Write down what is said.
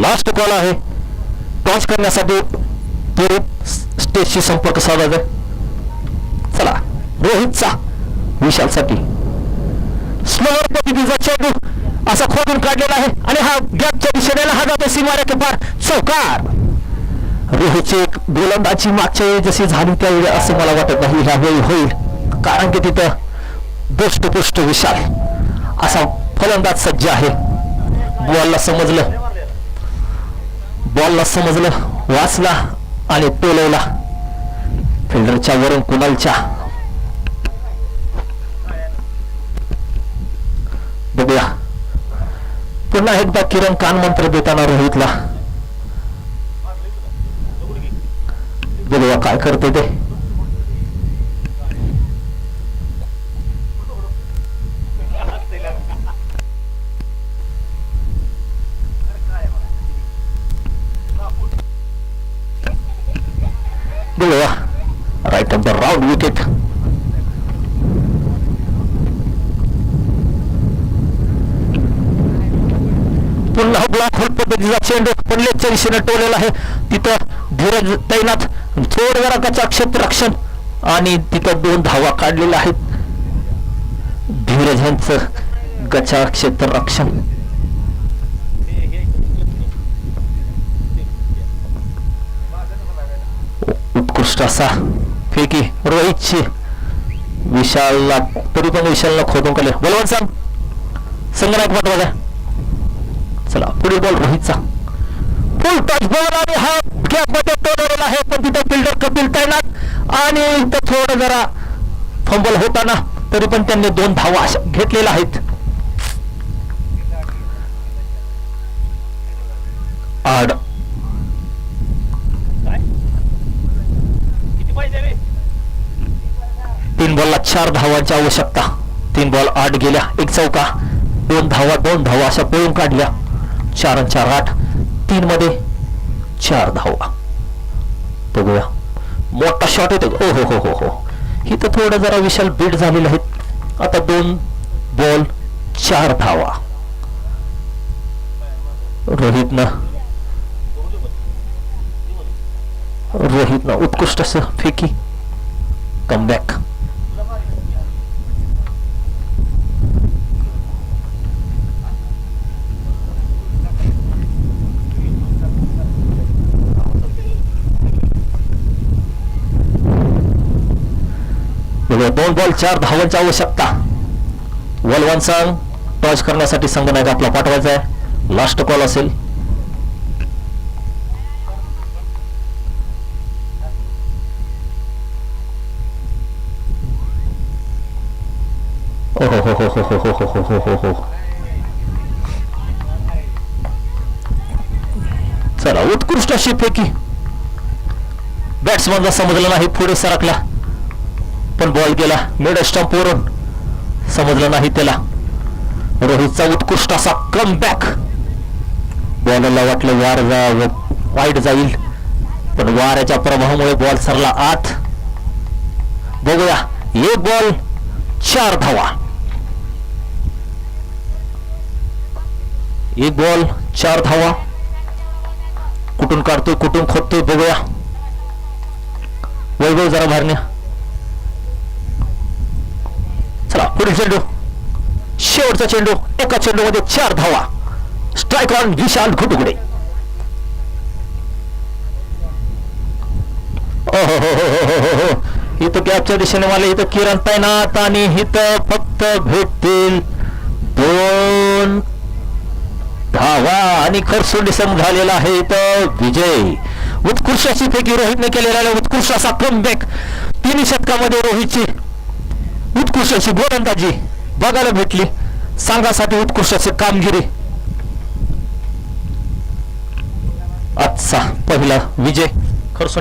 Last call आहे. Toss करण्यासाठी त्वरित स्टेजशी संपर्क साधायचा. चला रोहितचा विशालसाठी स्लोअर पद्धतीचा चेंडू असा खोदून काढलेला आहे. आणि हा गॅपच्या दिशेने हा जातो सीमारे पार. चौकार. रोहितची एक गोलंदाजी मागच्या वेळी जशी झाली त्यावेळी असं मला वाटत नाही. ह्या वेळी होईल. कारण की तिथं दृष्टपुष्ट विशाल. असा फलंदाज सज्ज आहे. बॉलला समजलं. बॉलला समजलं वाचला आणि टोलवला फिल्डरच्या वरून कुणालच्या? बघूया. पुन्हा एकदा किरण कान मंत्र देताना रोहितला. बघूया काय करते ते. बघूया Right of the round wicket पुन्हा ब्लॉक होल पद्धतीचा चेंडू पण दिशेने टोलेला आहे. तिथं धीरज तैनात. थोड जरा कचा क्षेत्ररक्षण. आणि तिथं दोन धावा काढलेल्या आहेत. धीरज यांचं गचा क्षेत्ररक्षण. उत्कृष्ट असा फेकी रोहितची. विशालला तरी पण विशालला खोदून काढले बोलवण सांग संगणक महत्त्वाचा चला पुढील बॉल रोहितचा. फुल टच बॉल आणि हा गॅपमध्ये आहे. पण तिथं फिल्डर कपिल तैनात. आणि इथं थोडं जरा फंबल होताना तरी पण त्यांनी दोन धावा अशा घेतलेल्या आहेत. आड तीन बॉलला चार धावांची आवश्यकता. तीन बॉल आठ गेल्या एक चौका. दोन धावा दोन धावा अशा पळून काढल्या. चार आणि चार आठ. तीन मध्ये चार धावा. बघूया. मोठा शॉट येतो. ओ हो हो हो हो, हो. ही. तर थोडं जरा विशाल बीट झालेलं आहेत. आता दोन बॉल चार धावा. रोहितनं. रोहितनं उत्कृष्ट असं फेकी. कमबॅक दोन बॉल चार धावांची आवश्यकता वलवन संघ टॉच करण्यासाठी संघ नाही आपला पाठवायचा आहे लास्ट कॉल असेल हो हो हो हो हो हो हो हो हो हो चला उत्कृष्ट अशी फेकी बॅट्समनला समजलं नाही पुढे सरकला पण बॉल गेला. मिड स्टॉप वरून. समजलं नाही त्याला. रोहितचा उत्कृष्ट असा कम बॅक बॉलला वाटलं वार जा वाईट जाईल. पण वाऱ्याच्या प्रभावामुळे बॉल सरला आत. बघूया. एक बॉल चार धावा. एक बॉल चार धावा. कुठून काढतोय कुठून खोदतोय बघूया. वैभव जरा भरण्या चला पुढील चेंडू. शेवटचा चेंडू एका चेंडू मध्ये चार धावा. स्ट्राईक ऑन विशाल घुटुगडे इथं कॅपच्या दिशेने मला इथं किरण तैनात आणि इथं फक्त भेटतील दोन धावा. आणि खरसोंडी सम झालेला आहे इथं विजय. उत्कृष्ट अशी फेकी रोहितने केलेला आहे. उत्कृष्ट असा कमबॅक तिन्ही शतकामध्ये रोहितची उत्कृष्ट अशी गोलंदाजी बघायला भेटली. संघासाठी उत्कृष्ट अशी कामगिरी. आजचा पहिला विजय. खरसून